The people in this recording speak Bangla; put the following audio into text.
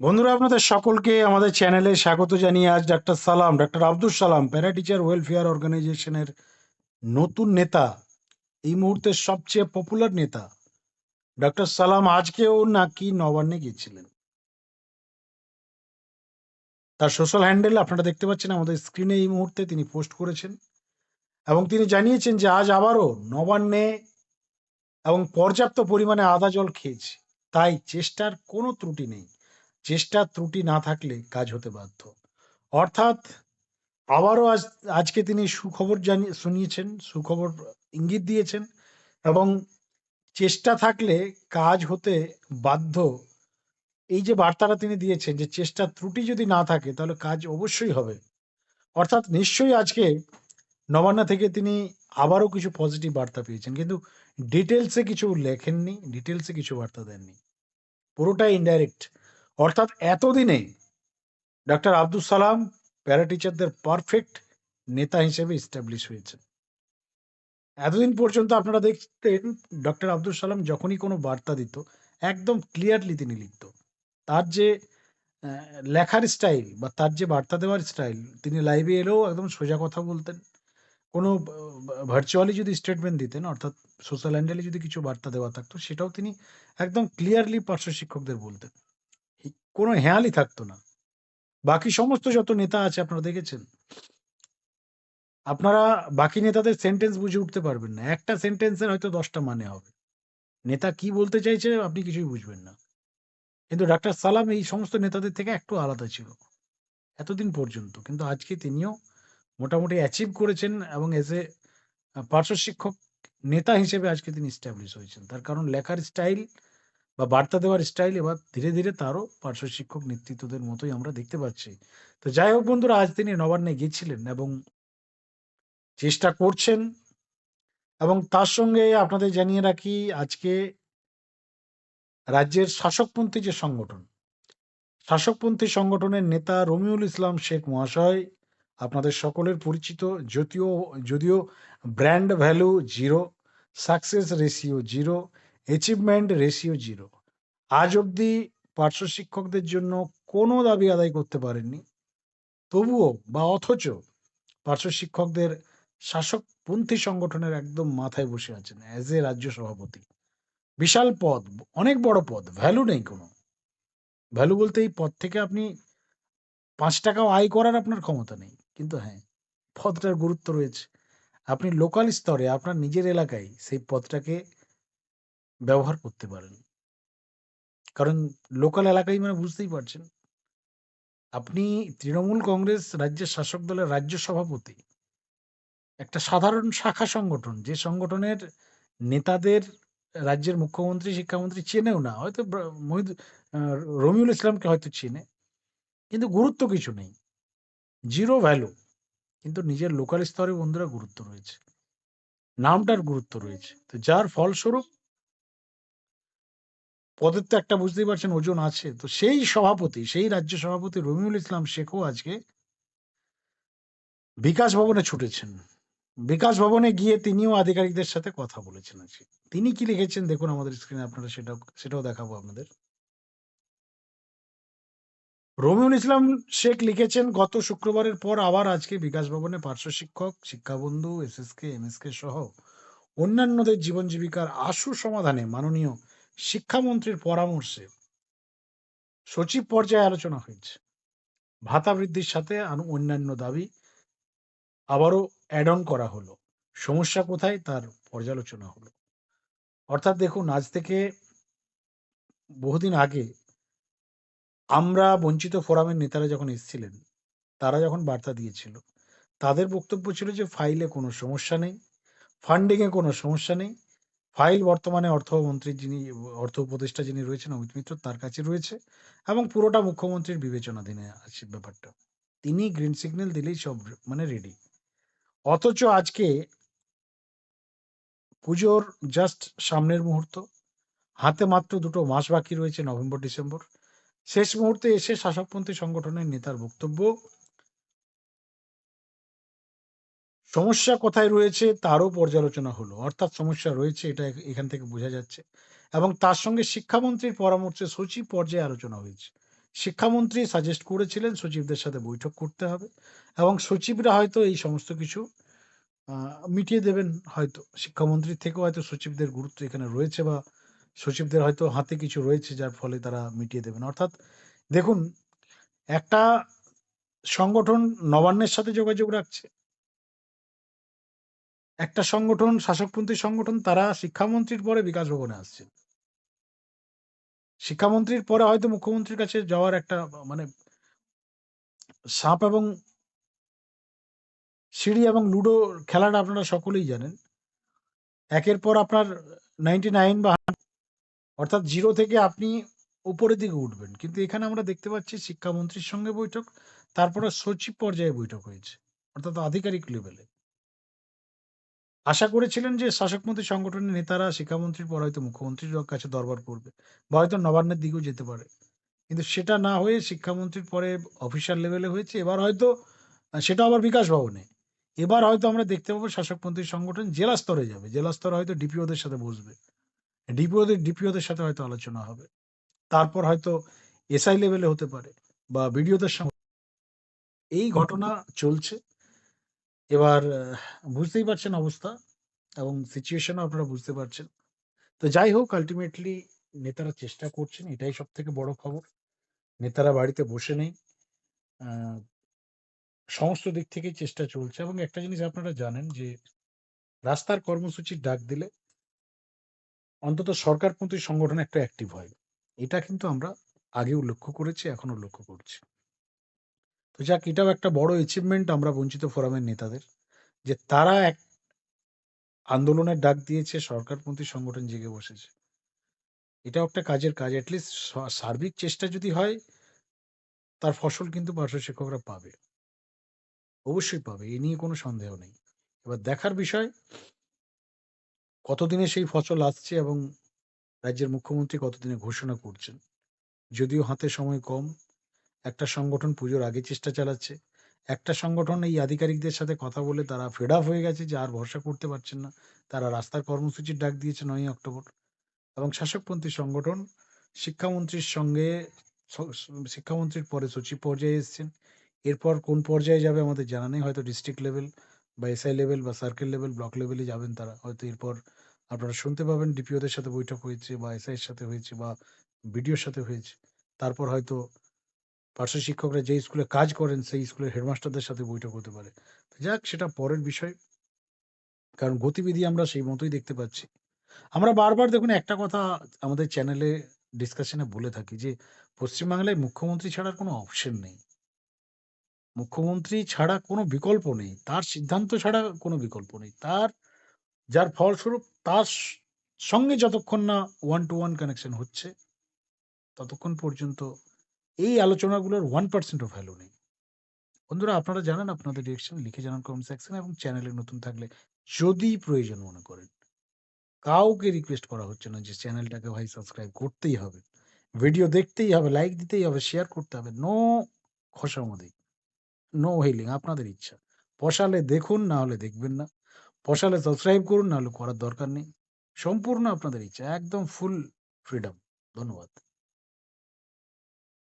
বন্ধুরা, আপনাদের সকলকে আমাদের চ্যানেলে স্বাগত জানিয়ে আজ ডাক্তার সালাম, doctor Abdul Salam para teacher welfare অর্গানাইজেশনের নতুন নেতা, এই মুহূর্তের সবচেয়ে পপুলার নেতা। ডাক্তার সালাম, আজকেও নাকি নবান্নে গিয়েছিলেন? তার সোশ্যাল হ্যান্ডেল আপনারা দেখতে পাচ্ছেন, আমাদের স্ক্রিনে এই মুহূর্তে তিনি পোস্ট করেছেন। এবং তিনি জানিয়েছেন যে আজ আবারও নবান্নে এবং পর্যাপ্ত পরিমাণে আদা জল খেয়েছে। তাই চেষ্টার কোনো ত্রুটি নেই। চেষ্টার ত্রুটি না থাকলে কাজ হতে বাধ্য। অর্থাৎ আবারও আজ, আজকে তিনি সুখবর জানিয়ে শুনিয়েছেন, সুখবর ইঙ্গিত দিয়েছেন এবং চেষ্টা থাকলে কাজ হতে বাধ্য। এই যে বার্তাটা তিনি দিয়েছেন যে চেষ্টার ত্রুটি যদি না থাকে তাহলে কাজ অবশ্যই হবে। অর্থাৎ নিশ্চয়ই আজকে নবান্ন থেকে তিনি আবারও কিছু পজিটিভ বার্তা পেয়েছেন, কিন্তু ডিটেলসে কিছু লেখেননি ডিটেলসে কিছু বার্তা দেননি। পুরোটাই ইনডাইরেক্ট অর্থাৎ এতদিনে ডক্টর আব্দুল সালাম প্যারা টিচারদের পারফেক্ট নেতা হিসেবে ইস্টাবলিশ হয়েছে এতদিন পর্যন্ত আপনারা দেখতেন ডক্টর আব্দুল সালাম যখনই কোনো বার্তা দিত, একদম ক্লিয়ারলি তিনি লিখত। তার যে লেখার স্টাইল বা তার যে বার্তা দেওয়ার স্টাইল তিনি লাইভে এলেও একদম সোজা কথা বলতেন। কোনো ভার্চুয়ালি যদি স্টেটমেন্ট দিতেন, অর্থাৎ সোশ্যাল হ্যান্ডেলে যদি কিছু বার্তা দেওয়া থাকতো, সেটাও তিনি একদম ক্লিয়ারলি পার্শ্ব শিক্ষকদের বলতেন। কোনো হেয়ালি থাকতো না। বাকি সমস্ত যত নেতা আছে, আপনারা দেখেছেন? আপনারা বাকি নেতাদের সেন্টেন্স বুঝে উঠতে পারবেন না। একটা সেন্টেন্সের হয়তো দশটা মানে হবে। নেতা কি বলতে চাইছে, আপনি কিছুই বুঝবেন না। কিন্তু ডাক্তার সালাম এই সমস্ত নেতাদের থেকে একটু আলাদা ছিল। এতদিন পর্যন্ত। কিন্তু আজকে তিনিও মোটামুটি অ্যাচিভ করেছেন এবং এজ এ পার্শ্ব শিক্ষক নেতা হিসেবে আজকে তিনি স্ট্যাবলিশ হয়েছেন। তার কারণ লেখার স্টাইল বা বার্তা দেওয়ার স্টাইল এবার ধীরে ধীরে তারও পার্শ্ব শিক্ষক নেতৃত্বদের মতোই আমরা দেখতে পাচ্ছি। তো যাই হোক বন্ধুরা, আজ তিনি নবান্নে গিয়েছিলেন এবং চেষ্টা করছেন এবং তার সঙ্গে আপনাদের জানিয়ে রাখি, আজকে রাজ্যের শাসকপন্থী যে সংগঠন, শাসকপন্থী সংগঠনের নেতা রমিউল ইসলাম শেখ মহাশয়, আপনাদের সকলের পরিচিত, যদিও যদিও brand value zero success ratio zero achievement ratio zero আজ অবধি পার্শ্ব শিক্ষকদের জন্য কোনো দাবি আদায় করতে পারেননি। তবুও বা অথচ পার্শ্ব শিক্ষকদের শাসকপন্থী সংগঠনের একদম মাথায় বসে আছেন অ্যাজ এ রাজ্য সভাপতি। বিশাল পদ, অনেক বড় পদ ভ্যালু নেই কোনো। ভ্যালু বলতে এই পদ থেকে আপনি পাঁচ টাকাও আয় করার আপনার ক্ষমতা নেই। কিন্তু হ্যাঁ পদটার গুরুত্ব রয়েছে। আপনি লোকাল স্তরে, আপনার নিজের এলাকায় সেই পদটাকে ব্যবহার করতে পারেন। কারণ লোকাল এলাকায় মানে বুঝতেই পারছেন। আপনি তৃণমূল কংগ্রেস রাজ্যের শাসক দলের রাজ্য সভাপতি, একটা সাধারণ শাখা সংগঠন, যে সংগঠনের নেতাদের রাজ্যের মুখ্যমন্ত্রী, শিক্ষামন্ত্রী চেনেও না, হয়তো মহিদ রমিউল ইসলামকে হয়তো চেনে, কিন্তু গুরুত্ব কিছু নেই। জিরো ভ্যালু, কিন্তু নিজের লোকাল স্তরে বন্ধুরা গুরুত্ব রয়েছে। নামটার গুরুত্ব রয়েছে। তো যার ফলস্বরূপ পদের তো একটা বুঝতেই পারছেন ওজন আছে। তো সেই সভাপতি, সেই রাজ্য সভাপতি রমিউল ইসলাম শেখও আজকে বিকাশ ভবনে ছুটেছেন। বিকাশ ভবনে গিয়ে তিনিও আধিকারিকদের সাথে কথা বলেছেন আজকে। তিনি কি লিখেছেন? দেখুন আমাদের স্ক্রিনে আপনারা সেটাও সেটাও দেখাবো আপনাদের। রমিউল ইসলাম শেখ লিখেছেন, গত শুক্রবারের পর আবার আজকে বিকাশ ভবনে পার্শ্ব শিক্ষক, শিক্ষাবন্ধু, এসএসকে, এমএসকে সহ অন্যান্যদের জীবন জীবিকার আশু সমাধানে মাননীয় শিক্ষামন্ত্রীর পরামর্শে সচিব পর্যায়ে আলোচনা হয়েছে। ভাতা বৃদ্ধির সাথে অন্যান্য দাবি আবারও অ্যাড অন করা হলো। সমস্যা কোথায়? তার পর্যালোচনা হলো। অর্থাৎ দেখুন, আজ থেকে বহুদিন আগে আমরা বঞ্চিত ফোরামের নেতারা যখন এসেছিলেন, তারা যখন বার্তা দিয়েছিল, তাদের বক্তব্য ছিল যে, ফাইলে কোনো সমস্যা নেই ফান্ডিংয়ে কোনো সমস্যা নেই ফাইল বর্তমানে অর্থমন্ত্রী যিনি, অর্থ উপদেষ্টা যিনি রয়েছেন, অমিত মিত্র, তার কাছে রয়েছে এবং পুরোটা মুখ্যমন্ত্রীর বিবেচনাধীনে আছে ব্যাপারটা। তিনি গ্রিন সিগন্যাল দিলেই সব মানে রেডি অথচ আজকে পুজোর জাস্ট সামনের মুহূর্ত, হাতে মাত্র দুটো মাস বাকি রয়েছে, নভেম্বর, ডিসেম্বর। শেষ মুহূর্তে এসে শাসকপন্থী সংগঠনের নেতার বক্তব্য সমস্যা কোথায় রয়েছে তারও পর্যালোচনা হলো। অর্থাৎ সমস্যা রয়েছে, এটা এখান থেকে বোঝা যাচ্ছে। এবং তার সঙ্গে শিক্ষামন্ত্রীর পরামর্শে সচিব পর্যায়ে আলোচনা হয়েছে। শিক্ষামন্ত্রী সাজেস্ট করেছিলেন সচিবদের সাথে বৈঠক করতে হবে এবং সচিবরা হয়তো এই সমস্ত কিছু মিটিয়ে দেবেন হয়তো। শিক্ষামন্ত্রীর থেকেও হয়তো সচিবদের গুরুত্ব এখানে রয়েছে বা সচিবদের হয়তো হাতে কিছু রয়েছে যার ফলে তারা মিটিয়ে দেবেন। অর্থাৎ দেখুন, একটা সংগঠন নবান্নের সাথে যোগাযোগ রাখছে একটা সংগঠন, শাসকপন্থী সংগঠন, তারা শিক্ষামন্ত্রীর পরে বিকাশ ভবনে আসছেন। শিক্ষামন্ত্রীর পরে হয়তো মুখ্যমন্ত্রীর কাছে যাওয়ার একটা মানে সাপ এবং সিঁড়ি এবং লুডো খেলাটা আপনারা সকলেই জানেন। একের পর আপনার নাইনটি নাইন বা 100 অর্থাৎ জিরো থেকে আপনি উপরের দিকে উঠবেন। কিন্তু এখানে আমরা দেখতে পাচ্ছি শিক্ষামন্ত্রীর সঙ্গে বৈঠক, তারপরে সচিব পর্যায়ে বৈঠক হয়েছে, অর্থাৎ আধিকারিক লেভেলে আশা করেছিলেন যে শাসকপন্থী সংগঠনের নেতারা শিক্ষামন্ত্রীর পর হয়তো মুখ্যমন্ত্রীর কাছে দরবার করবে বা হয়তো নবান্নের দিকেও যেতে পারে। কিন্তু সেটা না হয়ে শিক্ষামন্ত্রীর পরে অফিসার লেভেলে হয়েছে, এবার হয়তো সেটা আবার বিকাশ ভবনে। এবার হয়তো আমরা দেখতে পাবো শাসকপন্থী সংগঠন জেলা স্তরে যাবে। জেলা স্তরে হয়তো ডিপিওদের সাথে বসবে। ডিপিওদের ডিপিওদের সাথে হয়তো আলোচনা হবে। তারপর হয়তো এসআই লেভেলে হতে পারে বা বিডিওদের সঙ্গে। এই ঘটনা চলছে। এবার বুঝতেই পারছেন অবস্থা এবং সিচুয়েশনও আপনারা বুঝতে পারছেন। তো যাই হোক আলটিমেটলি নেতারা চেষ্টা করছেন, এটাই সব থেকে বড় খবর। নেতারা বাড়িতে বসে নেই সমস্ত দিক থেকেই চেষ্টা চলছে এবং একটা জিনিস আপনারা জানেন যে, রাস্তার কর্মসূচির ডাক দিলে অন্তত সরকারপন্থী সংগঠন একটা অ্যাক্টিভ হয়। এটা কিন্তু আমরা আগেও লক্ষ্য করেছি এখনও লক্ষ্য করছি। তো যাক, এটাও একটা বড় অ্যাচিভমেন্ট আমরা বঞ্চিত ফোরামের নেতাদের, যে তারা এক আন্দোলনের ডাক দিয়েছে, সরকারপন্থী সংগঠন জেগে বসেছে। এটাও একটা কাজের কাজ অ্যাটলিস্ট সার্বিক চেষ্টা যদি হয়, তার ফসল কিন্তু পার্শ্ব শিক্ষকরা পাবে। অবশ্যই পাবে, এ নিয়ে কোনো সন্দেহ নেই। এবার দেখার বিষয়, কতদিনে সেই ফসল আসছে এবং রাজ্যের মুখ্যমন্ত্রী কতদিনে ঘোষণা করছেন? যদিও হাতে সময় কম একটা সংগঠন পুজোর আগে চেষ্টা চালাচ্ছে। একটা সংগঠন এই আধিকারিকদের সাথে কথা বলে তারা ফেড আপ হয়ে গেছে যে আর ভরসা করতে পারছেন না। তারা রাস্তার কর্মসূচির ডাক দিয়েছে নয়ই অক্টোবর। এবং শাসকপন্থী সংগঠন শিক্ষামন্ত্রীর সঙ্গে শিক্ষামন্ত্রীর পরে সচিব পর্যায়ে এসেছেন। এরপর কোন পর্যায়ে যাবে আমাদের জানা নেই। হয়তো ডিস্ট্রিক্ট লেভেল বা এসআই লেভেল বা সার্কেল লেভেল ব্লক লেভেলে যাবেন তারা। হয়তো এরপর আপনারা শুনতে পাবেন ডিপিওদের সাথে বৈঠক হয়েছে বা এসআইয়ের সাথে হয়েছে বা বিডিওর সাথে হয়েছে। তারপর হয়তো পার্শ্ব শিক্ষকরা যে স্কুলে কাজ করেন, সেই স্কুলের হেডমাস্টারদের সাথে বৈঠক হতে পারে। যাক, সেটা পরের বিষয়। কারণ গতিবিধি আমরা সেই মতোই দেখতে পাচ্ছি। আমরা বারবার দেখুন, একটা কথা আমাদের চ্যানেলে ডিসকাশনে বলে থাকি যে, পশ্চিমবাংলায় মুখ্যমন্ত্রী ছাড়ার কোনো অপশন নেই। মুখ্যমন্ত্রী ছাড়া কোনো বিকল্প নেই। তার সিদ্ধান্ত ছাড়া কোনো বিকল্প নেই। তার, যার ফলস্বরূপ তার সঙ্গে যতক্ষণ না ওয়ান টু ওয়ান কানেকশন হচ্ছে, ততক্ষণ পর্যন্ত এই আলোচনাগুলোর ওয়ান পার্সেন্টও ভ্যালু নেই। বন্ধুরা, আপনারা জানান, আপনাদের ডিরেকশন লিখে জানান কমেন্ট সেকশনে এবং চ্যানেলে নতুন থাকলে যদি প্রয়োজন মনে করেন। কাউকে রিকোয়েস্ট করা হচ্ছে না যে চ্যানেলটাকে ভাই সাবস্ক্রাইব করতেই হবে। ভিডিও দেখতেই হবে লাইক দিতেই হবে শেয়ার করতে হবে। নো খসামদি নো হেলিং আপনাদের ইচ্ছা। পশালে দেখুন, না হলে দেখবেন না। পশালে সাবস্ক্রাইব করুন, না হলে করার দরকার নেই। সম্পূর্ণ আপনাদের ইচ্ছা, একদম ফুল ফ্রিডম ধন্যবাদ।